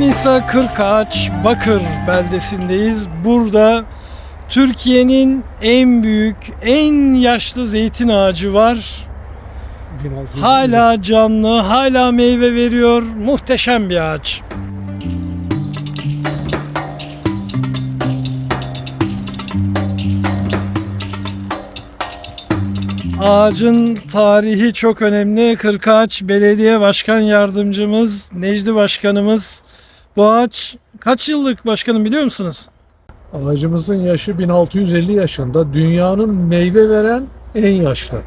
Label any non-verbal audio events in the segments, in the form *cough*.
Manisa Kırkağaç Bakır beldesindeyiz. Burada Türkiye'nin en büyük, en yaşlı zeytin ağacı var. 1600 Hala canlı, hala meyve veriyor. Muhteşem bir ağaç. Ağacın tarihi çok önemli. Kırkağaç Belediye Başkan Yardımcımız Necdi Başkanımız. Bu ağaç kaç yıllık başkanım biliyor musunuz? Ağacımızın yaşı 1650 yaşında. Dünyanın meyve veren en yaşlı.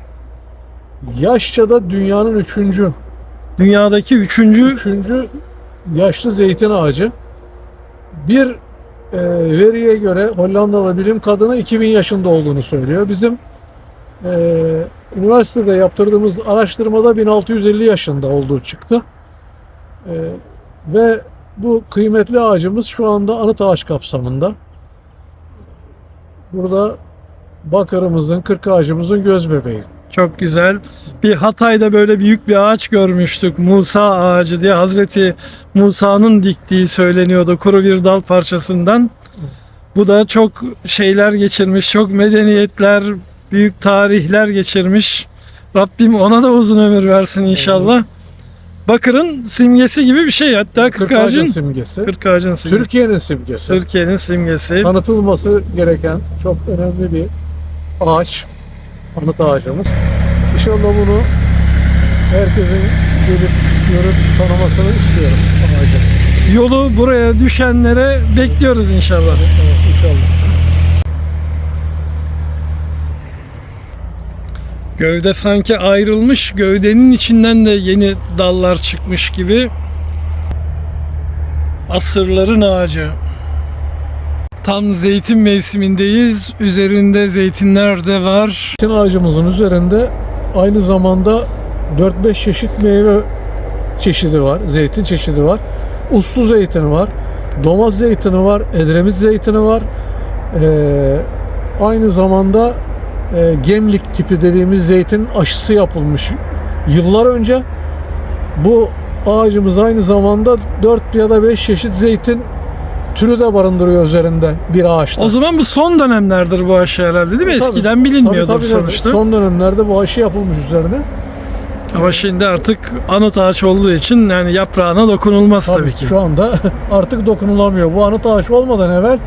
Yaşça da dünyanın üçüncü, Dünyadaki üçüncü üçüncü yaşlı zeytin ağacı. Bir e, veriye göre Hollandalı bilim kadını 2000 yaşında olduğunu söylüyor. Bizim e, üniversitede yaptırdığımız araştırmada 1650 yaşında olduğu çıktı. E, ve bu kıymetli ağacımız şu anda anıt ağaç kapsamında. Burada Bakırımızın, kırk ağacımızın göz bebeği. Çok güzel. Bir Hatay'da böyle büyük bir ağaç görmüştük. Musa ağacı diye Hazreti Musa'nın diktiği söyleniyordu kuru bir dal parçasından. Bu da çok şeyler geçirmiş, çok medeniyetler, büyük tarihler geçirmiş. Rabbim ona da uzun ömür versin inşallah. Bakır'ın simgesi gibi bir şey. Hatta Kırk kırk ağacın ağacın, simgesi. kırk ağacın simgesi. Türkiye'nin simgesi. Türkiye'nin simgesi. Tanıtılması gereken çok önemli bir ağaç. Anıt ağacımız. İnşallah bunu herkesin gelip görüp tanımasını istiyoruz ağacı. Yolu buraya düşenlere bekliyoruz inşallah. Evet, inşallah. Gövde sanki ayrılmış, gövdenin içinden de yeni dallar çıkmış gibi. Asırların ağacı. Tam zeytin mevsimindeyiz. Üzerinde zeytinler de var. Zeytin ağacımızın üzerinde aynı zamanda 4-5 çeşit meyve çeşidi var. Zeytin çeşidi var. Uslu zeytini var. Domates zeytini var. Edremit zeytini var. Ee, aynı zamanda e, gemlik tipi dediğimiz zeytin aşısı yapılmış. Yıllar önce bu ağacımız aynı zamanda 4 ya da 5 çeşit zeytin türü de barındırıyor üzerinde bir ağaçta. O zaman bu son dönemlerdir bu aşı herhalde değil mi? Tabii, Eskiden bilinmiyordur tabii, tabii, sonuçta. Son dönemlerde bu aşı yapılmış üzerine. Ama şimdi artık anıt ağaç olduğu için yani yaprağına dokunulmaz tabii, Tabii ki. Şu anda *laughs* artık dokunulamıyor. Bu anıt ağaç olmadan evvel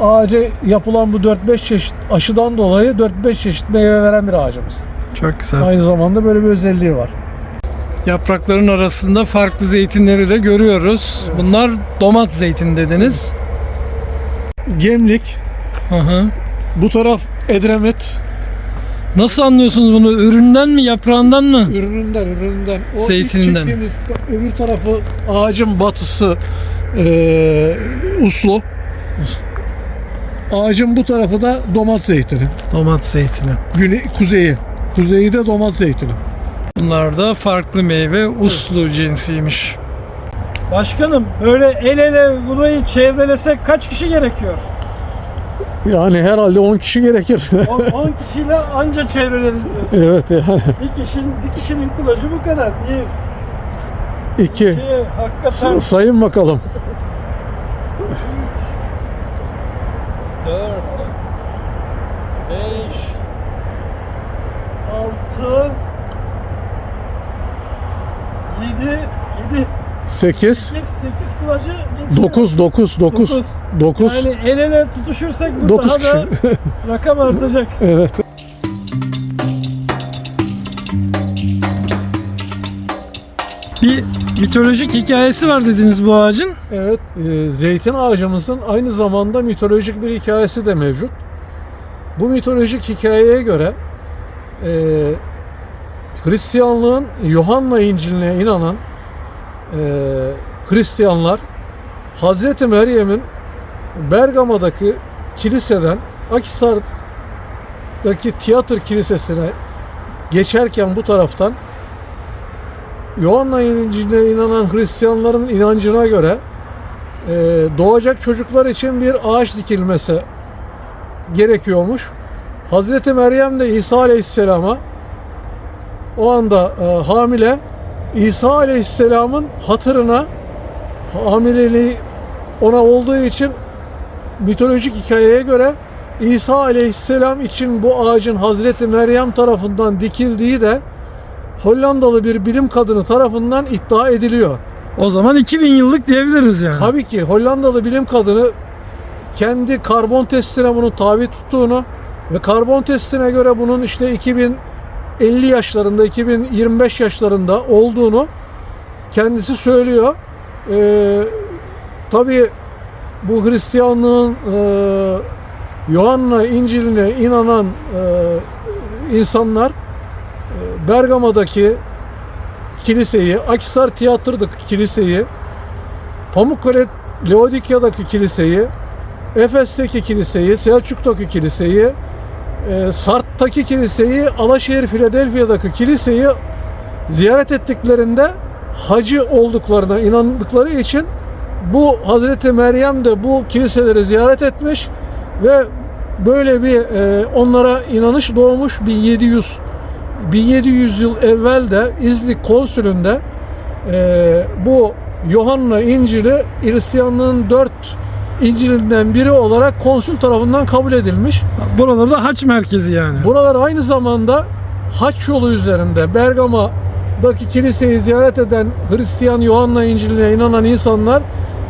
ağaca yapılan bu 4-5 çeşit aşıdan dolayı 4-5 çeşit meyve veren bir ağacımız. Çok güzel. Aynı zamanda böyle bir özelliği var. Yaprakların arasında farklı zeytinleri de görüyoruz. Bunlar domat zeytin dediniz. Gemlik, Hı hı. bu taraf Edremit. Nasıl anlıyorsunuz bunu? Üründen mi, yaprağından mı? Ürününden, ürününden. O ilk Zeytininden. çektiğimiz ta- öbür tarafı ağacın batısı eee uslu. Ağacın bu tarafı da domates zeytini. Domat zeytini. Güney, kuzeyi. Kuzeyi de domates zeytini. Bunlar da farklı meyve uslu cinsiymiş. Başkanım böyle el ele burayı çevrelesek kaç kişi gerekiyor? Yani herhalde 10 kişi gerekir. *laughs* 10 kişiyle anca çevreleriz diyorsun. evet yani. Bir kişinin, bir kişinin kulacı bu kadar. Bir, iki. iki, hakikaten sayın bakalım. *laughs* 4 5 6 7 7 8 8 8 kulacı geçiyor. 9 9 9 Dokuz. 9 Yani el ele tutuşursak bu 9 daha kişi. da rakam artacak. *laughs* evet. Mitolojik hikayesi var dediniz bu ağacın. Evet, e, zeytin ağacımızın aynı zamanda mitolojik bir hikayesi de mevcut. Bu mitolojik hikayeye göre e, Hristiyanlığın Yuhanna İncil'ine inanan e, Hristiyanlar Hazreti Meryem'in Bergama'daki kiliseden Akhisar'daki tiyatro kilisesine geçerken bu taraftan Yuhanna İncil'ine inanan Hristiyanların inancına göre e, doğacak çocuklar için bir ağaç dikilmesi gerekiyormuş. Hazreti Meryem de İsa Aleyhisselam'a o anda e, hamile İsa Aleyhisselam'ın hatırına hamileliği ona olduğu için mitolojik hikayeye göre İsa aleyhisselam için bu ağacın Hazreti Meryem tarafından dikildiği de Hollandalı bir bilim kadını tarafından iddia ediliyor. O zaman 2000 yıllık diyebiliriz yani. Tabii ki Hollandalı bilim kadını kendi karbon testine bunu tabi tuttuğunu ve karbon testine göre bunun işte 2050 yaşlarında, 2025 yaşlarında olduğunu kendisi söylüyor. Ee, tabii bu Hristiyanlığın e, Yohanna İncil'ine inanan e, insanlar Bergama'daki kiliseyi, Akisar Tiyatro'daki kiliseyi, Pamukkale Laodikya'daki kiliseyi, Efes'teki kiliseyi, Selçuk'taki kiliseyi, e, Sart'taki kiliseyi, Alaşehir Philadelphia'daki kiliseyi ziyaret ettiklerinde hacı olduklarına inandıkları için bu Hazreti Meryem de bu kiliseleri ziyaret etmiş ve böyle bir e, onlara inanış doğmuş 1700 1700 yıl evvel de İznik konsülünde e, bu Yohanna İncil'i Hristiyanlığın dört İncil'inden biri olarak konsül tarafından kabul edilmiş. Buralarda haç merkezi yani. Buralar aynı zamanda haç yolu üzerinde Bergama'daki kiliseyi ziyaret eden Hristiyan Yohanna İncil'ine inanan insanlar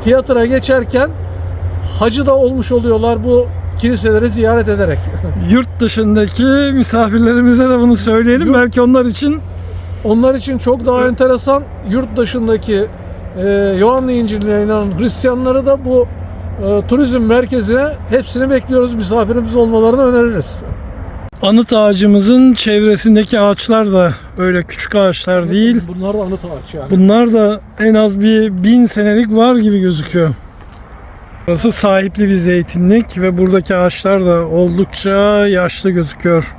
tiyatroya geçerken hacı da olmuş oluyorlar bu kiliseleri ziyaret ederek. *laughs* Yurt dışındaki misafirlerimize de bunu söyleyelim. Yurt- Belki onlar için Onlar için çok daha enteresan yurt dışındaki e, Yohanna İncil'ine inanan Hristiyanları da bu e, turizm merkezine hepsini bekliyoruz. Misafirimiz olmalarını öneririz. anıt ağacımızın çevresindeki ağaçlar da öyle küçük ağaçlar değil. Bunlar da anıt ağaç yani. Bunlar da en az bir bin senelik var gibi gözüküyor. Burası sahipli bir zeytinlik ve buradaki ağaçlar da oldukça yaşlı gözüküyor.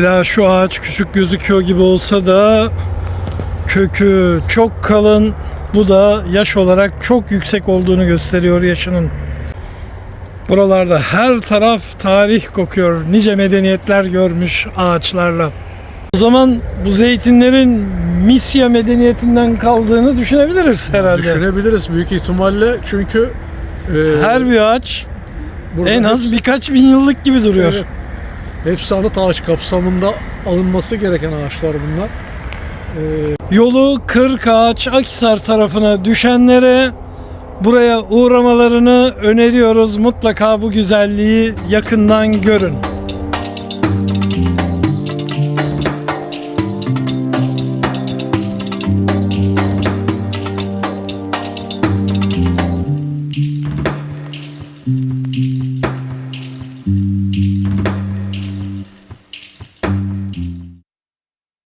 Hala şu ağaç küçük gözüküyor gibi olsa da kökü çok kalın. Bu da yaş olarak çok yüksek olduğunu gösteriyor yaşının. Buralarda her taraf tarih kokuyor. Nice medeniyetler görmüş ağaçlarla. O zaman bu zeytinlerin Misya medeniyetinden kaldığını düşünebiliriz herhalde. Düşünebiliriz büyük ihtimalle çünkü e, Her bir ağaç burada en az hepsi- birkaç bin yıllık gibi duruyor. Evet. Hepsi anıt ağaç kapsamında alınması gereken ağaçlar bunlar. E, Yolu Kırk Ağaç Akhisar tarafına düşenlere buraya uğramalarını öneriyoruz. Mutlaka bu güzelliği yakından görün.